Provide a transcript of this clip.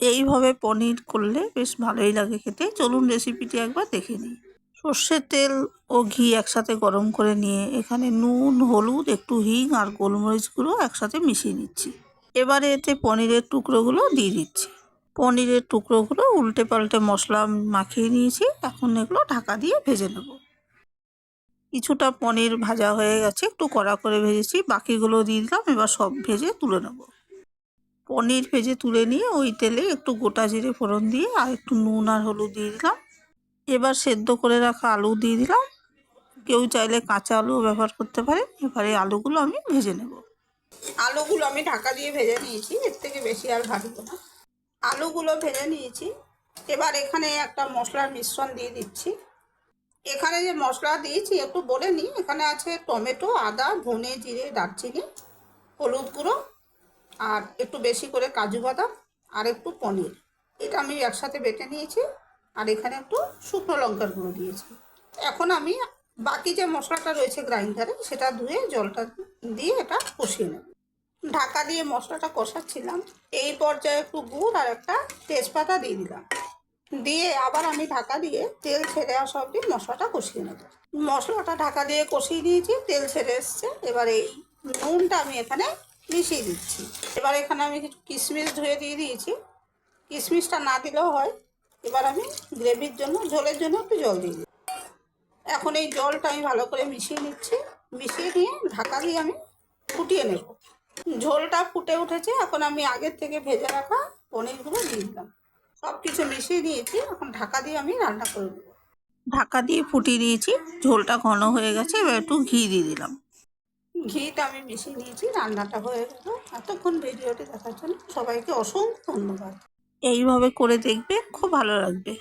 এইভাবে পনির করলে বেশ ভালোই লাগে খেতে। চলুন রেসিপিটি একবার দেখে নিই। সর্ষের তেল ও ঘি একসাথে গরম করে নিয়ে এখানে নুন, হলুদ, একটু হিং আর গোলমরিচ গুঁড়ো একসাথে মিশিয়ে নিচ্ছি। এবারে এতে পনিরের টুকরোগুলো দিয়ে দিচ্ছি। পনিরের টুকরোগুলো উল্টে পাল্টে মশলা মাখিয়ে নিয়েছি। এখন এগুলো ঢাকা দিয়ে ভেজে নেব। কিছুটা পনির ভাজা হয়ে গেছে। একটু কড়া করে ভেজেছি। বাকিগুলো দিয়ে দিলাম। এবার সব ভেজে তুলে নেব। পনির ভেজে তুলে নিয়ে ওই তেলে একটু গোটা জিরে ফোড়ন দিয়ে আর একটু নুন আর হলুদ দিয়ে দিলাম। এবার সেদ্ধ করে রাখা আলু দিয়ে দিলাম। কেউ চাইলে কাঁচা আলুও ব্যবহার করতে পারে। এবারে আলুগুলো আমি ভেজে নেব। আলুগুলো আমি ঢাকা দিয়ে ভেজে নিয়েছি, এর থেকে বেশি আর ভাজবো না। আলুগুলো ভেজে নিয়েছি। এবার এখানে একটা মশলার মিশ্রণ দিয়ে দিচ্ছি। এখানে যে মশলা দিয়েছি একটু বলে নিই। এখানে আছে টমেটো, আদা, ধনে, জিরে, দারচিনি, হলুদ গুঁড়ো আর একটু বেশি করে কাজু বাদাম আর একটু পনির। এটা আমি একসাথে বেটে নিয়েছি আর এখানে একটু শুকনো লঙ্কার গুঁড়ো দিয়েছি। এখন আমি বাকি যে মশলাটা রয়েছে গ্রাইন্ডারে, সেটা ধুয়ে জলটা দিয়ে এটা কষিয়ে নেব। ঢাকা দিয়ে মশলাটা কষাচ্ছিলাম। এই পর্যায়ে একটু গুড় আর একটা তেজপাতা দিয়ে দিলাম। দিয়ে আবার আমি ঢাকা দিয়ে তেল ছেড়ে আসা অবধি মশলাটা কষিয়ে নেব। মশলাটা ঢাকা দিয়ে কষিয়ে নিয়েছি, তেল ছেড়ে এসছে। এবার এই নুনটা আমি এখানে মিশিয়ে দিচ্ছি। এবার এখানে আমি কিছু কিশমিশ ধুয়ে দিয়ে দিয়েছি। কিশমিশটা না দিলেও হয়। এবার আমি গ্রেভির জন্য, ঝোলের জন্য একটু জল দিয়ে দিই। এখন এই জলটা আমি ভালো করে মিশিয়ে নিচ্ছি। মিশিয়ে নিয়ে ঢাকা দিয়ে আমি ফুটিয়ে নেব। ঝোলটা ফুটে উঠেছে। এখন আমি আগের থেকে ভেজে রাখা পনিরগুলো দিয়ে দিলাম। সব কিছু মিশিয়ে দিয়েছি এখন ঢাকা দিয়ে আমি রান্না করে দেবো। ঢাকা দিয়ে ফুটিয়ে দিয়েছি। ঝোলটা ঘন হয়ে গেছে। এবার একটু ঘি দিয়ে দিলাম। ঘিটা আমি মিশিয়ে নিয়েছি রান্নাটা হয়ে গেল। এতক্ষণ ভিডিওটি দেখার জন্য সবাইকে অসংখ্য ধন্যবাদ। এইভাবে করে দেখবে খুব ভালো লাগবে।